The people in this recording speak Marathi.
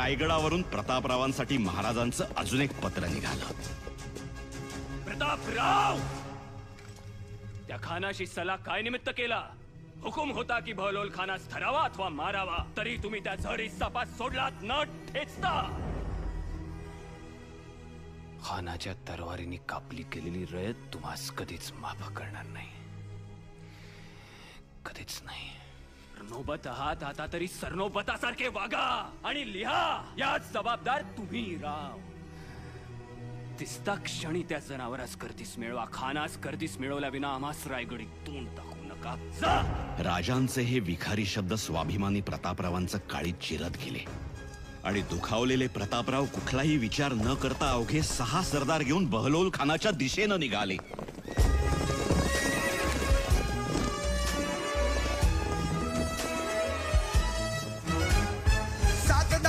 रायगडावरून प्रतापरावांसाठी महाराजांचं अजून एक पत्र निघालं. प्रतापराव! त्या खानाशी सला काय निमित्त केला? हुकुम होता की बहलोल खानास धरावा अथवा मारावा तरी तुम्ही त्या झरी सपास सोडलात न ठेचता! खानाच्या तरवारीने कापली गेलेली रयत तुम्हास कधीच माफ करणार नाही. कधीच नाही. नोबत आहात आता तरी सरनोबतासारखे वागा आणि लिहा. याच जबाबदार तुम्ही राव. दिसता क्षणी त्या जनावरास करतीस मिळवा खानास कर्दीस मिळवल्या विना आम्हास रायगडी तोंड दाखवू नका. जा! राजांचे हे विखारी शब्द स्वाभिमानी प्रतापरावांचं काळीत चिरत गेले. आणि दुखावलेले प्रतापराव कुठलाही विचार न करता अवघे सहा सरदार घेऊन बहलोल खानाच्या दिशेनं निघाले.